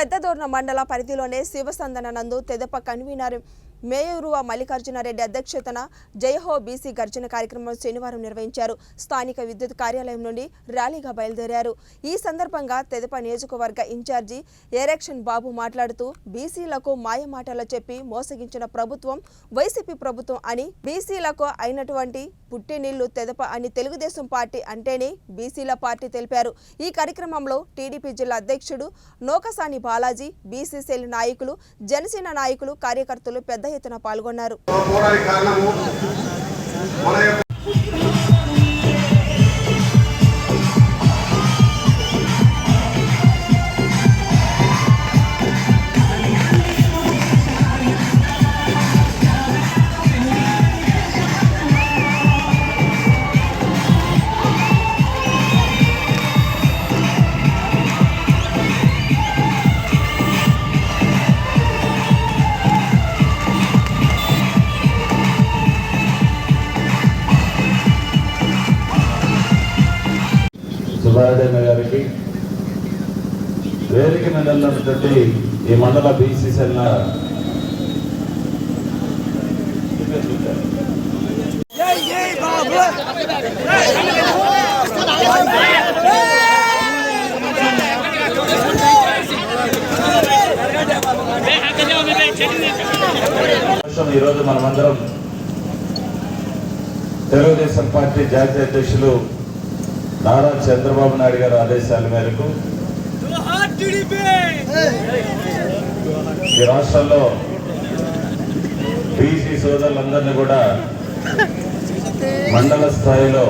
పెద్దదోర్న మండల పరిధిలోనే శివసందన నందు తెదప కన్వీనర్. మేయూరువ మల్లికార్జునారెడ్డి అధ్యక్షతన జయహో బీసీ గర్జన కార్యక్రమం శనివారం నిర్వహించారు. స్థానిక విద్యుత్ కార్యాలయం నుండి ర్యాలీగా బయలుదేరారు. ఈ సందర్భంగా తెదప నియోజకవర్గ ఇన్ఛార్జి ఎరెక్షన్ బాబు మాట్లాడుతూ బీసీలకు మాయమాటలు చెప్పి మోసగించిన ప్రభుత్వం వైసీపీ ప్రభుత్వం అని బీసీలకు అయినటువంటి పుట్టినిల్లు తెదప అని తెలుగుదేశం పార్టీ అంటేనే బీసీల పార్టీ తెలిపారు. ఈ కార్యక్రమంలో టీడీపీ జిల్లా అధ్యక్షుడు నోకసాని బాలాజీ బీసీసీఎల్ నాయకులు జనసేన నాయకులు కార్యకర్తలు పెద్ద ఎత్తున పాల్గొన్నారు. పోవడానికి గారికి వేదిక మీద ఉన్నటువంటి ఈ మండల బీసీసీఎల్ ఈరోజు మనమందరం తెలుగుదేశం పార్టీ జాతీయ అధ్యక్షులు నారా చంద్రబాబు నాయుడు గారి ఆదేశాల మేరకు ఈ రాష్ట్రంలో బీసీ సోదరులందరినీ కూడా మండల స్థాయిలో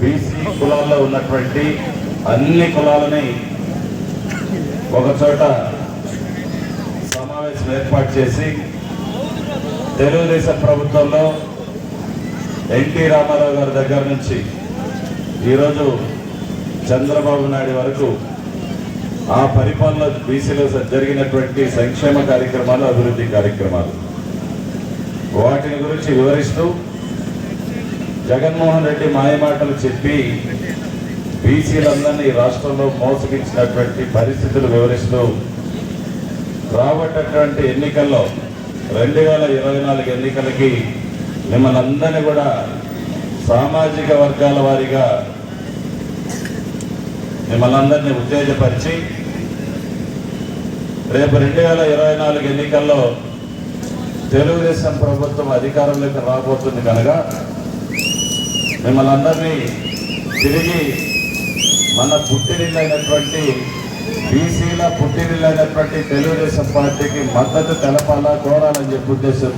బీసీ కులాల్లో ఉన్నటువంటి అన్ని కులాలని ఒకచోట సమావేశం ఏర్పాటు చేసి తెలుగుదేశం ప్రభుత్వంలో ఎన్టీ రామారావు గారి దగ్గర నుంచి ఈరోజు చంద్రబాబు నాయుడు వరకు ఆ పరిపాలన బీసీలో జరిగినటువంటి సంక్షేమ కార్యక్రమాలు అభివృద్ధి కార్యక్రమాలు. వాటిని గురించి వివరిస్తూ జగన్మోహన్ రెడ్డి మాయమాటలు చెప్పి బీసీలందరినీ రాష్ట్రంలో మోసగించినటువంటి పరిస్థితులు వివరిస్తూ రాబట్టేటువంటి ఎన్నికల్లో రెండు వేల ఇరవై నాలుగు ఎన్నికలకి మిమ్మల్ని అందరినీ కూడా సామాజిక వర్గాల వారిగా మిమ్మల్ని అందరినీ ఉత్తేజపరిచి రేపు రెండు వేల ఇరవై నాలుగు ఎన్నికల్లో తెలుగుదేశం ప్రభుత్వం అధికారంలోకి రాబోతుంది కనుక మిమ్మల్ని అందరినీ తిరిగి మన పుట్టినిల్లైనటువంటి బీసీల పుట్టినిల్లైనటువంటి తెలుగుదేశం పార్టీకి మద్దతు తెలపాలా కోరాలని చెప్పి ఉద్దేశం